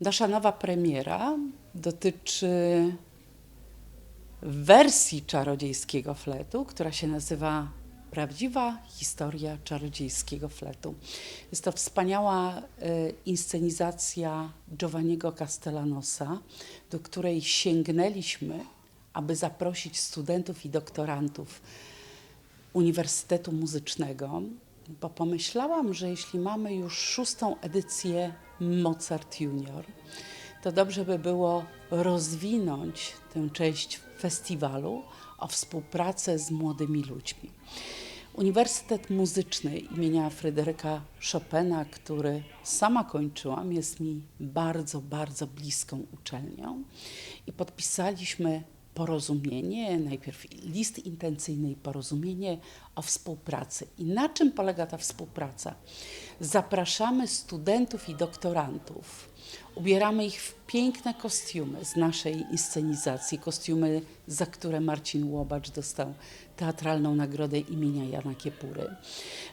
Nasza nowa premiera dotyczy wersji czarodziejskiego fletu, która się nazywa Prawdziwa historia czarodziejskiego fletu. Jest to wspaniała e, inscenizacja Giovanniego Castellanosa, do której sięgnęliśmy, aby zaprosić studentów i doktorantów Uniwersytetu Muzycznego, bo pomyślałam, że jeśli mamy już szóstą edycję Mozart Junior, to dobrze by było rozwinąć tę część festiwalu o współpracę z młodymi ludźmi. Uniwersytet Muzyczny imienia Fryderyka Chopina, który sama kończyłam, jest mi bardzo, bardzo bliską uczelnią i podpisaliśmy porozumienie, najpierw list intencyjny i porozumienie o współpracy. I na czym polega ta współpraca? Zapraszamy studentów i doktorantów, ubieramy ich w piękne kostiumy z naszej inscenizacji, kostiumy, za które Marcin Łobacz dostał teatralną nagrodę imienia Jana Kiepury.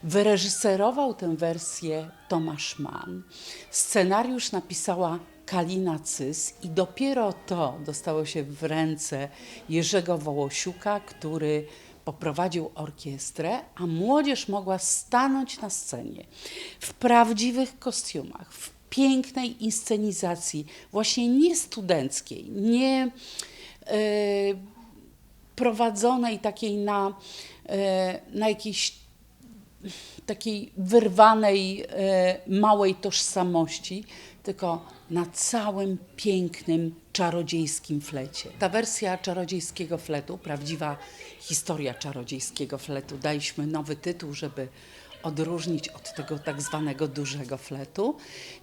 Wyreżyserował tę wersję Tomasz Mann. Scenariusz napisała Kalina Cys i dopiero to dostało się w ręce Jerzego Wołosiuka, który poprowadził orkiestrę, a młodzież mogła stanąć na scenie w prawdziwych kostiumach, w pięknej inscenizacji, właśnie nie studenckiej, nie e, prowadzonej takiej na, e, na jakiejś takiej wyrwanej, e, małej tożsamości, tylko na całym pięknym, czarodziejskim flecie. Ta wersja czarodziejskiego fletu, prawdziwa historia czarodziejskiego fletu, daliśmy nowy tytuł, żeby odróżnić od tego tak zwanego dużego fletu,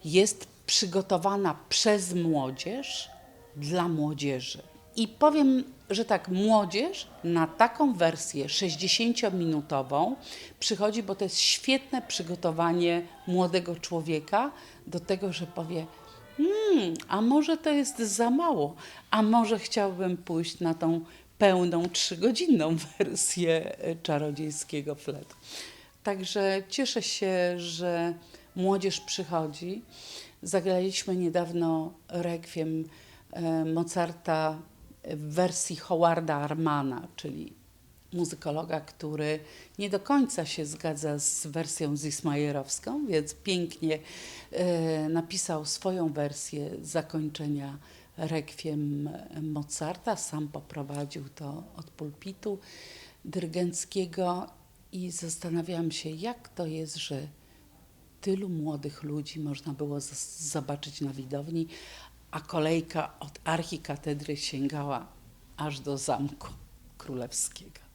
jest przygotowana przez młodzież dla młodzieży. I powiem, że tak, młodzież na taką wersję 60-minutową przychodzi, bo to jest świetne przygotowanie młodego człowieka do tego, że powie: Hmm, a może to jest za mało, a może chciałbym pójść na tą pełną trzygodzinną wersję e, czarodziejskiego fletu. Także cieszę się, że młodzież przychodzi. Zagraliśmy niedawno rekwiem e, Mozarta w wersji Howarda Armana, czyli muzykologa, który nie do końca się zgadza z wersją zismajerowską, więc pięknie e, napisał swoją wersję zakończenia rekwiem Mozarta. Sam poprowadził to od pulpitu dyrygenckiego i zastanawiałam się, jak to jest, że tylu młodych ludzi można było zobaczyć na widowni, a kolejka od archikatedry sięgała aż do Zamku Królewskiego.